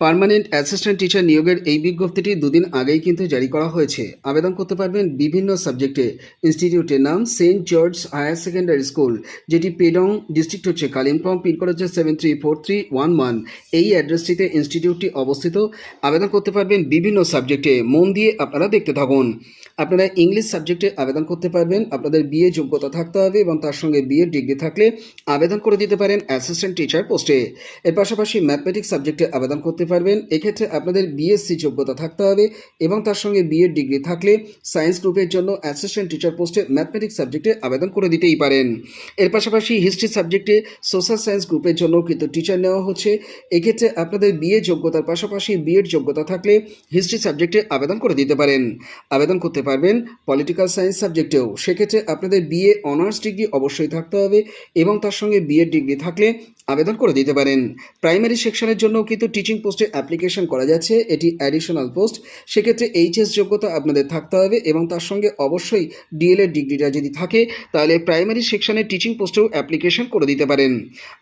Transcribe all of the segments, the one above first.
Permanent assistant teacher নিয়োগের এই বিজ্ঞপ্তিটি দুদিন আগেই কিন্তু জারি করা হয়েছে। আবেদন করতে পারবেন বিভিন্ন সাবজেক্টে। ইনস্টিটিউটের নাম Saint George higher secondary school, যেটি পেডং ডিস্ট্রিক্ট হচ্ছে কালিম্পং পিনকোড হচ্ছে seven three four three one one. এই অ্যাড্রেসটিতে ইনস্টিটিউটটি অবস্থিত। আবেদন করতে পারবেন বিভিন্ন সাবজেক্টে। মন দিয়ে আপনারা দেখতে থাকুন। আপনারা ইংলিশ সাবজেক্টে আবেদন করতে পারবেন। আপনাদের বিএ যোগ্যতা থাকতে হবে এবং তার সঙ্গে বিএড ডিগ্রি থাকলে আবেদন করে দিতে পারেন অ্যাসিস্ট্যান্ট টিচার পোস্টে। এর পাশাপাশি ম্যাথমেটিক্স সাবজেক্টে আবেদন করতে পারবেন। এক্ষেত্রে আপনাদের বিএসসি যোগ্যতা থাকতে হবে এবং তার সঙ্গে বিএড ডিগ্রি থাকলে সায়েন্স গ্রুপের জন্য অ্যাসিস্ট্যান্ট টিচার পোস্টে ম্যাথমেটিক্স সাবজেক্টে আবেদন করে দিতেই পারেন। এর পাশাপাশি হিস্ট্রি সাবজেক্টে সোশ্যাল সায়েন্স গ্রুপের জন্য কিন্তু টিচার নেওয়া হচ্ছে। এক্ষেত্রে আপনাদের বিএ যোগ্যতার পাশাপাশি বিএড যোগ্যতা থাকলে হিস্ট্রি সাবজেক্টে আবেদন করে দিতে পারেন। আবেদন করতে পারবেন পলিটিক্যাল সায়েন্স সাবজেক্টেও সেক্ষেত্রে আপনাদের বিএ অনার্স ডিগ্রি অবশ্যই থাকতে হবে এবং তার সঙ্গে বিএড ডিগ্রি থাকলে আবেদন করে দিতে পারেন। প্রাইমারি সেকশনের জন্য কিন্তু টিচিং পোস্টে অ্যাপ্লিকেশন করা যাচ্ছে, এটি অ্যাডিশনাল পোস্ট সেক্ষেত্রে এইচএস যোগ্যতা আপনাদের থাকতে হবে এবং তার সঙ্গে অবশ্যই ডিএলএড ডিগ্রিটা যদি থাকে, তাহলে প্রাইমারি সেকশনে টিচিং পোস্টেও অ্যাপ্লিকেশন করে দিতে পারেন।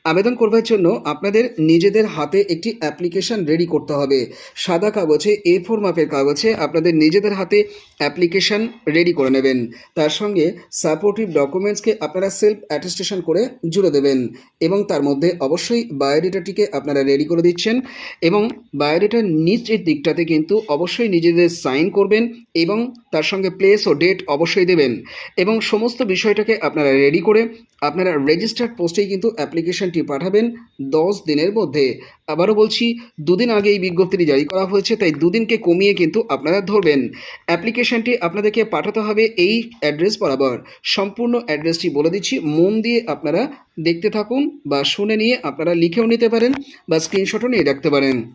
আবেদন করবার জন্য আপনাদের নিজেদের হাতে একটি অ্যাপ্লিকেশন রেডি করতে হবে। সাদা কাগজে এ ফোর মাপের কাগজে আপনাদের নিজেদের হাতে অ্যাপ্লিকেশন রেডি করে নেবেন। তার সঙ্গে সাপোর্টিভ ডকুমেন্টসকে আপনারা সেলফ অ্যাটেস্টেশন করে জুড়ে দেবেন এবং তার মধ্যে অবশ্যই বায়োডেটাটিকে আপনারা রেডি করে দিচ্ছেন এবং বায়োডেটার নিচের দিকটাতে কিন্তু অবশ্যই নিজেদের সাইন করবেন এবং তার সঙ্গে প্লেস ও ডেট অবশ্যই দেবেন। এবং সমস্ত বিষয়টাকে আপনারা রেডি করে আপনারা রেজিস্টার্ড পোস্টেই কিন্তু অ্যাপ্লিকেশনটি পাঠাবেন দশ দিনের মধ্যে। আবারও বলছি, দুদিন আগে এই বিজ্ঞপ্তিটি জারি করা হয়েছে, তাই দুদিনকে কমিয়ে কিন্তু আপনারা ধরবেন। অ্যাপ্লিকেশনটি আপনাদেরকে পাঠাতে হবে এই অ্যাড্রেস বরাবর। সম্পূর্ণ অ্যাড্রেসটি বলে দিচ্ছি, মন দিয়ে আপনারা দেখতে থাকুন বা শুনে নিয়ে আপনারা লিখেও নিতে পারেন বা স্ক্রিনশটও নিয়ে রাখতে পারেন।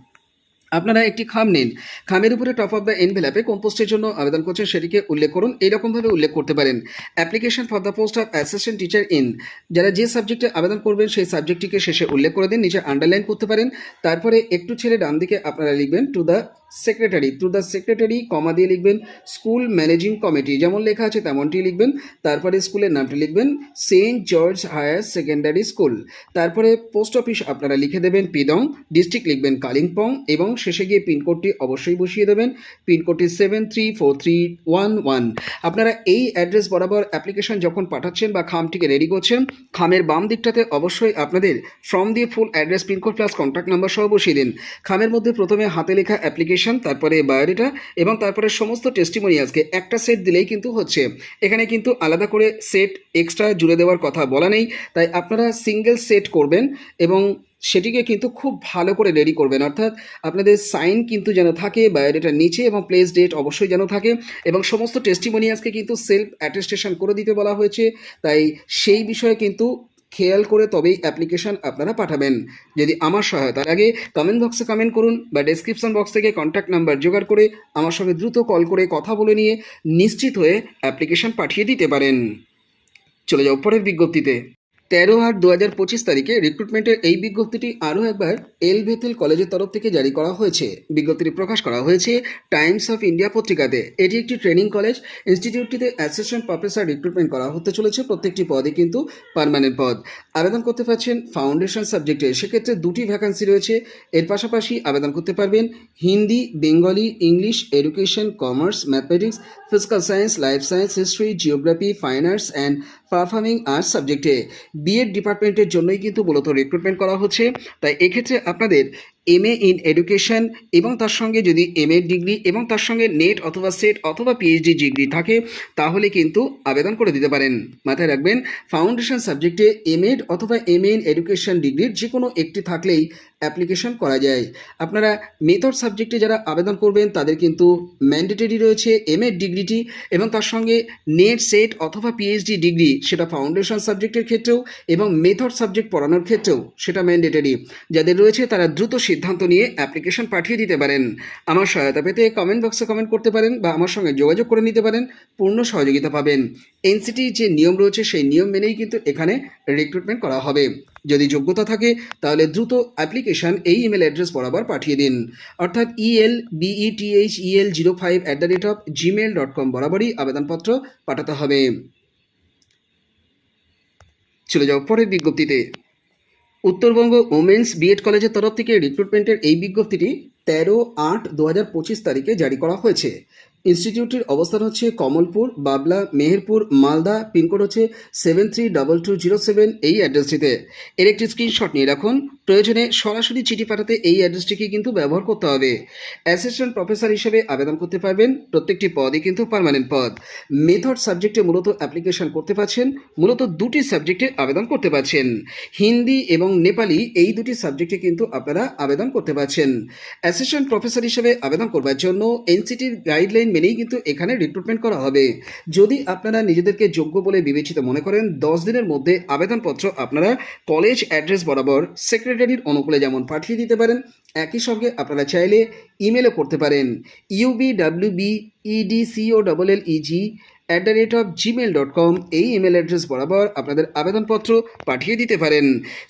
আপনারা একটি খাম নিন। খামের উপরে টপ অফ দ্য এনভেলাপে কম্পোস্টের জন্য আবেদন করছেন সেটিকে উল্লেখ করুন। এইরকমভাবে উল্লেখ করতে পারেন। Application for the post of assistant teacher in যারা যে সাবজেক্টে আবেদন করবেন, সেই সাবজেক্টটিকে শেষে উল্লেখ করে দিন, নিচে আন্ডারলাইন করতে পারেন। তারপরে একটু ছেড়ে ডান দিকে আপনারা লিখবেন to the secretary to the secretary comma দিয়ে লিখবেন স্কুল ম্যানেজিং কমিটি যেমন লেখা আছে তেমনটি লিখবেন। তারপরে স্কুলের নামটি লিখবেন Saint George higher secondary school তারপরে পোস্ট অফিস আপনারা লিখে দেবেন পিদং ডিস্ট্রিক্ট লিখবেন কালিম্পং এবং শেষে গিয়ে পিনকোডটি অবশ্যই বসিয়ে দেবেন। পিনকোডটি seven three four three one one আপনারা এই অ্যাড্রেস বরাবর অ্যাপ্লিকেশন যখন পাঠাচ্ছেন বা খামটিকে রেডি করছেন, খামের বাম দিকটাতে অবশ্যই আপনাদের ফর্ম দিয়ে full address pin code plus contact number সহ বসিয়ে দিন। খামের মধ্যে প্রথমে হাতে লেখা অ্যাপ্লিকেশন তারপরে বায়োডেটা এবং তারপরে সমস্ত টেস্টিমোনিয়ালসকে একটা সেট দিলেই কিন্তু হচ্ছে। এখানে কিন্তু আলাদা করে সেট এক্সট্রা জুড়ে দেওয়ার কথা বলা নেই। তাই আপনারা সিঙ্গেল সেট করবেন এবং সেটিকে কিন্তু খুব ভালো করে রেডি করবেন। অর্থাৎ আপনাদের সাইন কিন্তু যেন থাকে বায়োডেটার নিচে এবং প্লেস ডেট অবশ্যই যেন থাকে এবং সমস্ত টেস্টিমোনিয়ালসকে কিন্তু সেলফ অ্যাটেস্টেশন করে দিতে বলা হয়েছে। তাই সেই বিষয়ে কিন্তু খেয়াল করে তবেই অ্যাপ্লিকেশান আপনারা পাঠাবেন। যদি আমার সহায়তার আগে কমেন্ট বক্সে কমেন্ট করুন বা ডেসক্রিপশন বক্স থেকে কন্ট্যাক্ট নাম্বার জোগাড় করে আমার সঙ্গে দ্রুত কল করে কথা বলে নিয়ে নিশ্চিত হয়ে অ্যাপ্লিকেশান পাঠিয়ে দিতে পারেন। চলে যাও পরের বিজ্ঞপ্তিতে। তেরো আট দু হাজার পঁচিশ তারিখে রিক্রুটমেন্টের এই বিজ্ঞপ্তিটি আরও একবার এল ভেথেল কলেজের তরফ থেকে জারি করা হয়েছে। বিজ্ঞপ্তিটি প্রকাশ করা হয়েছে টাইমস অফ ইন্ডিয়া পত্রিকাতে। এটি একটি ট্রেনিং কলেজ। ইনস্টিটিউটটিতে অ্যাসিস্ট্যান্ট প্রফেসর রিক্রুটমেন্ট করা হতে চলেছে। প্রত্যেকটি পদে কিন্তু পার্মানেন্ট পদ। আবেদন করতে পারছেন ফাউন্ডেশন সাবজেক্টে সেক্ষেত্রে দুটি ভ্যাকান্সি রয়েছে। এর পাশাপাশি আবেদন করতে পারবেন Hindi, Bengali, English education commerce mathematics physical science life science history geography fine arts and performing arts সাবজেক্টে বিএড ডিপার্টমেন্টের জন্যই কিন্তু মূলত রিক্রুটমেন্ট করা হচ্ছে। তাই এক্ষেত্রে আপনাদের এম এ ইন এডুকেশন এবং তার সঙ্গে যদি এম এর ডিগ্রি এবং তার সঙ্গে নেট অথবা সেট অথবা পিএইচডি ডিগ্রি থাকে, তাহলে কিন্তু আবেদন করে দিতে পারেন। মাথায় রাখবেন ফাউন্ডেশন সাবজেক্টে এম এড অথবা এম এ ইন এডুকেশন ডিগ্রির যে কোনো একটি থাকলেই অ্যাপ্লিকেশন করা যায়। আপনারা মেথড সাবজেক্টে যারা আবেদন করবেন, তাদের কিন্তু ম্যান্ডেটরি রয়েছে এম এর ডিগ্রিটি এবং তার সঙ্গে নেট সেট অথবা পিএইচডি ডিগ্রি সেটা ফাউন্ডেশন সাবজেক্টের ক্ষেত্রেও এবং মেথড সাবজেক্ট পড়ানোর ক্ষেত্রেও সেটা ম্যান্ডেটরি যাদের রয়েছে, তারা দ্রুত সিদ্ধান্ত নিয়ে অ্যাপ্লিকেশন পাঠিয়ে দিতে পারেন। আমার সহায়তা পেতে কমেন্ট বক্সে কমেন্ট করতে পারেন বা আমার সঙ্গে যোগাযোগ করে নিতে পারেন, পূর্ণ সহযোগিতা পাবেন। এনসিটির যে নিয়ম রয়েছে, সেই নিয়ম মেনেই কিন্তু এখানে রিক্রুটমেন্ট করা হবে। যদি যোগ্যতা থাকে, তাহলে দ্রুত অ্যাপ্লিকেশন এই ইমেল অ্যাড্রেস বরাবর পাঠিয়ে দিন। অর্থাৎ EL BETH EL zero five at the rate of Gmail dot com বরাবরই আবেদনপত্র পাঠাতে হবে। চলে যাও পরের বিজ্ঞপ্তিতে। উত্তরবঙ্গ ওমেন্স বিএড কলেজের তরফ থেকে রিক্রুটমেন্টের এই বিজ্ঞপ্তিটি তেরো আট দু হাজার পঁচিশ তারিখে জারি করা হয়েছে। ইনস্টিটিউটটির অবস্থান হচ্ছে কমলপুর, বাবলা, মেহেরপুর, মালদা, পিনকোড হচ্ছে seven three double two zero seven এই অ্যাড্রেসটিতে। এর একটি স্ক্রিনশট নিয়ে রাখুন। প্রয়োজনে সরাসরি চিঠি পাঠাতে এই অ্যাড্রেসটিকে কিন্তু ব্যবহার করতে হবে। অ্যাসিস্ট্যান্ট প্রফেসর হিসেবে আবেদন করতে পারবেন। প্রত্যেকটি পদই কিন্তু পার্মানেন্ট পদ। মেথড সাবজেক্টে মূলত অ্যাপ্লিকেশন করতে পারছেন। মূলত দুটি সাবজেক্টে আবেদন করতে পারছেন। হিন্দি এবং নেপালি এই দুটি সাবজেক্টে কিন্তু আপনারা আবেদন করতে পারছেন। অ্যাসিস্ট্যান্ট প্রফেসর হিসেবে আবেদন করবার জন্য এনসিটির গাইডলাইন মেনেই কিন্তু এখানে রিক্রুটমেন্ট করা হবে। যদি আপনারা নিজেদেরকে যোগ্য বলে বিবেচিত মনে করেন, দশ দিনের মধ্যে আবেদনপত্র আপনারা কলেজ অ্যাড্রেস বরাবর সেক্রেটারির অনুকূলে যেমন পাঠিয়ে দিতে পারেন, একই সঙ্গে আপনারা চাইলে ইমেলও করতে পারেন। UB W B EDCO double L easy at the rate of Gmail dot com এই ইমেল অ্যাড্রেস বরাবর আপনাদের আবেদনপত্র পাঠিয়ে দিতে পারেন।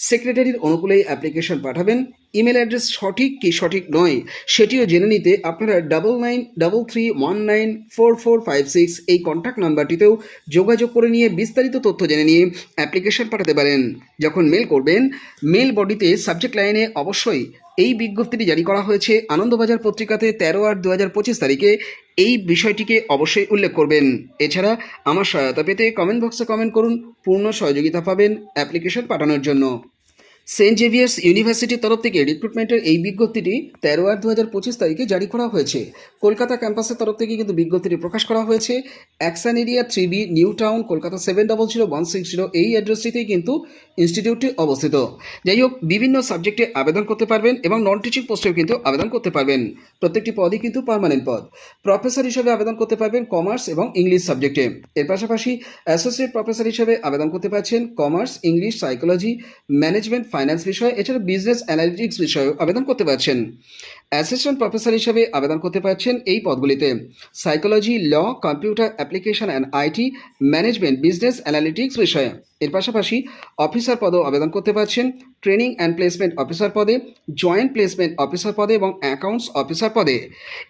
সেক্রেটারির অনুকূলেই অ্যাপ্লিকেশন পাঠাবেন। ইমেল অ্যাড্রেস সঠিক কি সঠিক নয়, সেটিও জেনে নিতে আপনারা double nine double three one nine four four five six এই কন্ট্যাক্ট নাম্বারটিতেও যোগাযোগ করে নিয়ে বিস্তারিত তথ্য জেনে নিয়ে অ্যাপ্লিকেশন পাঠাতে পারেন। যখন মেল করবেন মেল বডিতে সাবজেক্ট লাইনে অবশ্যই এই বিজ্ঞপ্তিটি জারি করা হয়েছে আনন্দবাজার পত্রিকাতে তেরো আট দু হাজার পঁচিশ তারিখে। এই বিষয়টিকে অবশ্যই উল্লেখ করবেন। এছাড়া আমার সহায়তা পেতে কমেন্ট বক্সে কমেন্ট করুন। পূর্ণ সহযোগিতা পাবেন অ্যাপ্লিকেশন পাঠানোর জন্য। সেন্ট জেভিয়ার্স ইউনিভার্সিটির তরফ থেকে রিক্রুটমেন্টের এই বিজ্ঞপ্তিটি তেরো আট দু হাজার পঁচিশ তারিখে জারি করা হয়েছে। কলকাতা ক্যাম্পাসের তরফ থেকে কিন্তু বিজ্ঞপ্তিটি প্রকাশ করা হয়েছে। Action area three B New Town, Kolkata seven double zero one six zero এই অ্যাড্রেসটিতেই কিন্তু ইনস্টিটিউটটি অবস্থিত। যাই হোক, বিভিন্ন সাবজেক্টে আবেদন করতে পারবেন এবং নন টিচিং পোস্টেও কিন্তু আবেদন করতে পারবেন। প্রত্যেকটি পদই কিন্তু পার্মানেন্ট পদ। প্রফেসর হিসেবে আবেদন করতে পারবেন কমার্স এবং ইংলিশ সাবজেক্টে এর পাশাপাশি অ্যাসোসিয়েট প্রফেসর হিসেবে আবেদন করতে পারছেন commerce English psychology management finance বিষয়ে, এছাড়া বিজনেস অ্যানালিটিক্স বিষয়েও আবেদন করতে পারছেন। অ্যাসিস্ট্যান্ট প্রফেসর হিসেবে আবেদন করতে পারছেন এই পদগুলিতে। Psychology law computer application and IT management business analytics বিষয়ে। এর পাশাপাশি অফিসার পদেও আবেদন করতে পারছেন। ট্রেনিং অ্যান্ড প্লেসমেন্ট অফিসার পদে জয়েন্ট প্লেসমেন্ট অফিসার পদে এবং অ্যাকাউন্টস অফিসার পদে।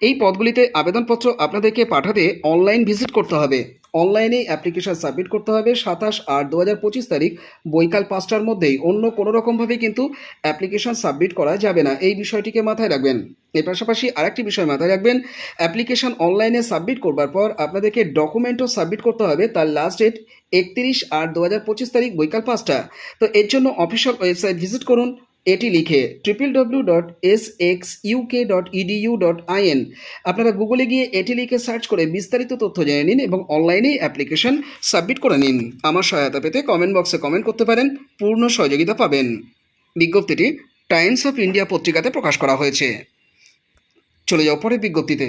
এই পদগুলিতে আবেদনপত্র আপনাদেরকে পাঠাতে অনলাইন ভিজিট করতে হবে। অনলাইনে অ্যাপ্লিকেশন সাবমিট করতে হবে সাতাশ আট দু হাজার পঁচিশ তারিখ। বৈকাল পাঁচটার মধ্যেই অন্য কোনো রকমভাবে কিন্তু অ্যাপ্লিকেশন সাবমিট করা যাবে না। এই বিষয়টিকে মাথায় রাখবেন। এর পাশাপাশি আরেকটি বিষয় মাথায় রাখবেন অ্যাপ্লিকেশন অনলাইনে সাবমিট করবার পর আপনাদেরকে ডকুমেন্টও সাবমিট করতে হবে তার লাস্ট ডেট একত্রিশ আট দু হাজার পঁচিশ তারিখ বৈকাল পাঁচটা। তো এর জন্য অফিসিয়াল ওয়েবসাইট ভিজিট করুন এটি লিখে triple W dot S X UK dot EDU dot IN আপনারা গুগলে গিয়ে এটি লিখে সার্চ করে বিস্তারিত তথ্য জেনে নিন এবং অনলাইনেই অ্যাপ্লিকেশন সাবমিট করে নিন। আমার সহায়তা পেতে কমেন্ট বক্সে কমেন্ট করতে পারেন, পূর্ণ সহযোগিতা পাবেন। বিজ্ঞপ্তিটি টাইমস অফ ইন্ডিয়া পত্রিকাতে প্রকাশ করা হয়েছে। চলে যাও পরে বিজ্ঞপ্তিতে।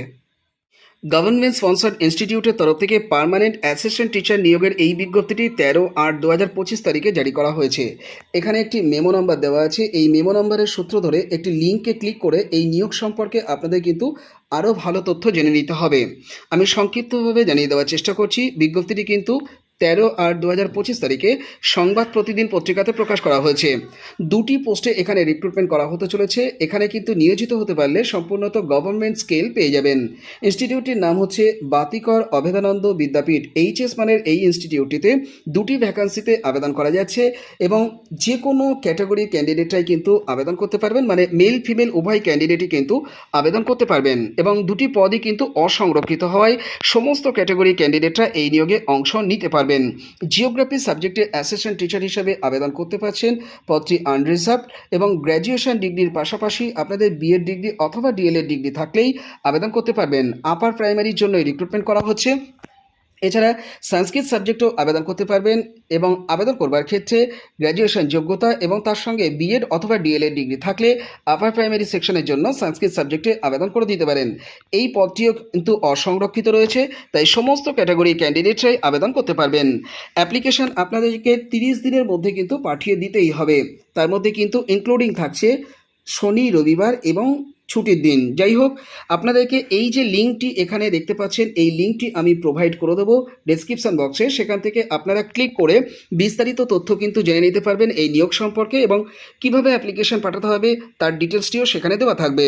গভর্নমেন্ট স্পন্সার্ড ইনস্টিটিউটের তরফ থেকে পার্মানেন্ট অ্যাসিস্ট্যান্ট টিচার নিয়োগের এই বিজ্ঞপ্তিটি তেরো আট দু হাজার পঁচিশ তারিখে জারি করা হয়েছে। এখানে একটি মেমো নম্বর দেওয়া আছে। এই মেমো নম্বরের সূত্র ধরে একটি লিঙ্কে ক্লিক করে এই নিয়োগ সম্পর্কে আপনাদের কিন্তু আরও ভালো তথ্য জেনে নিতে হবে। আমি সংক্ষিপ্তভাবে জানিয়ে দেওয়ার চেষ্টা করছি। বিজ্ঞপ্তিটি কিন্তু তেরো আট দু হাজার পঁচিশ তারিখে সংবাদ প্রতিদিন পত্রিকাতে প্রকাশ করা হয়েছে। দুটি পোস্টে এখানে রিক্রুটমেন্ট করা হতে চলেছে। এখানে কিন্তু নিয়োজিত হতে পারলে সম্পূর্ণত গভর্নমেন্ট স্কেল পেয়ে যাবেন। ইনস্টিটিউটটির নাম হচ্ছে বাতিকর অভেদানন্দ বিদ্যাপীঠ। এইচএস মানের এই ইনস্টিটিউটটিতে দুটি ভ্যাকান্সিতে আবেদন করা যাচ্ছে এবং যে কোনো ক্যাটাগরির ক্যান্ডিডেটরাই কিন্তু আবেদন করতে পারবেন মানে মেল ফিমেল উভয় ক্যান্ডিডেটই কিন্তু আবেদন করতে পারবেন এবং দুটি পদই কিন্তু অসংরক্ষিত হওয়ায় সমস্ত ক্যাটাগরি ক্যান্ডিডেটরা এই নিয়োগে অংশ নিতে পারবেন। জিওগ্রাফি সাবজেক্টের অ্যাসিস্ট্যান্ট টিচার হিসেবে আবেদন করতে পারছেন পদটি আনরিজার্ভড এবং গ্র্যাজুয়েশন ডিগ্রির পাশাপাশি আপনাদের বিএড ডিগ্রি অথবা ডিএলএড ডিগ্রি থাকলেই আবেদন করতে পারবেন। আপার প্রাইমারির জন্য রিক্রুটমেন্ট করা হচ্ছে। এছাড়া সংস্কৃত সাবজেক্টেও আবেদন করতে পারবেন এবং আবেদন করবার ক্ষেত্রে গ্র্যাজুয়েশন যোগ্যতা এবং তার সঙ্গে বিএড অথবা ডিএলএড ডিগ্রি থাকলে আপার প্রাইমারি সেকশনের জন্য সংস্কৃত সাবজেক্টে আবেদন করে দিতে পারেন। এই পদটিও কিন্তু অসংরক্ষিত রয়েছে, তাই সমস্ত ক্যাটাগরি ক্যান্ডিডেটরাই আবেদন করতে পারবেন। অ্যাপ্লিকেশন আপনাদেরকে তিরিশ দিনের মধ্যে কিন্তু পাঠিয়ে দিতেই হবে। তার মধ্যে কিন্তু ইনক্লুডিং থাকছে শনি, রবিবার এবং ছুটির দিন। যাই হোক আপনাদেরকে এই যে লিঙ্কটি এখানে দেখতে পাচ্ছেন, এই লিঙ্কটি আমি প্রোভাইড করে দেবো ডেসক্রিপশন বক্সে সেখান থেকে আপনারা ক্লিক করে বিস্তারিত তথ্য কিন্তু জেনে নিতে পারবেন এই নিয়োগ সম্পর্কে এবং কীভাবে অ্যাপ্লিকেশন পাঠাতে হবে, তার ডিটেলসটিও সেখানে দেওয়া থাকবে।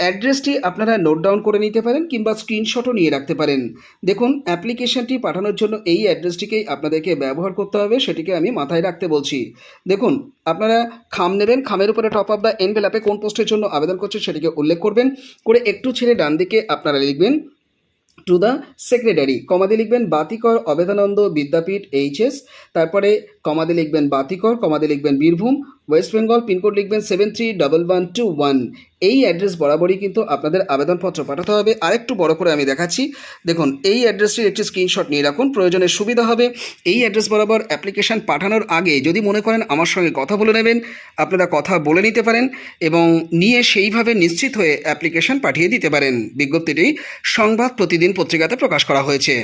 অ্যাড্রেসটি আপনারা নোট ডাউন করে নিতে পারেন কিংবা স্ক্রিনশটও নিয়ে রাখতে পারেন। দেখুন অ্যাপ্লিকেশনটি পাঠানোর জন্য এই অ্যাড্রেসটিকেই আপনাদেরকে ব্যবহার করতে হবে, সেটিকে আমি মাথায় রাখতে বলছি। দেখুন আপনারা খাম নেবেন, খামের উপরে টপ অফ দ্য এনভেলাপে কোন পোস্টের জন্য আবেদন করছে সেটিকে উল্লেখ করবেন। করে একটু ছেড়ে ডান দিকে আপনারা লিখবেন টু দ্য সেক্রেটারি কমাদি লিখবেন, বাতিকর অবেদানন্দ বিদ্যাপীঠ এইচএস তারপরে কমাদি লিখবেন বাতিকর কমাদি লিখবেন বীরভূম, ওয়েস্ট বেঙ্গল, পিনকোড লিখবেন seven three double one two one এই অ্যাড্রেস বরাবরই কিন্তু আপনাদের আবেদনপত্র পাঠাতে হবে। আরেকটু বড় করে আমি দেখাচ্ছি। দেখুন, এই অ্যাড্রেসটির একটি স্ক্রিনশট নিয়ে রাখুন প্রয়োজনের সুবিধা হবে। এই অ্যাড্রেস বরাবর অ্যাপ্লিকেশন পাঠানোর আগে যদি মনে করেন আমার সঙ্গে কথা বলে নেবেন, আপনারা কথা বলে নিতে পারেন এবং নিয়ে সেইভাবে নিশ্চিত হয়ে অ্যাপ্লিকেশন পাঠিয়ে দিতে পারেন। বিজ্ঞপ্তিটি সংবাদ প্রতিদিন পত্রিকাতে প্রকাশ করা হয়েছে।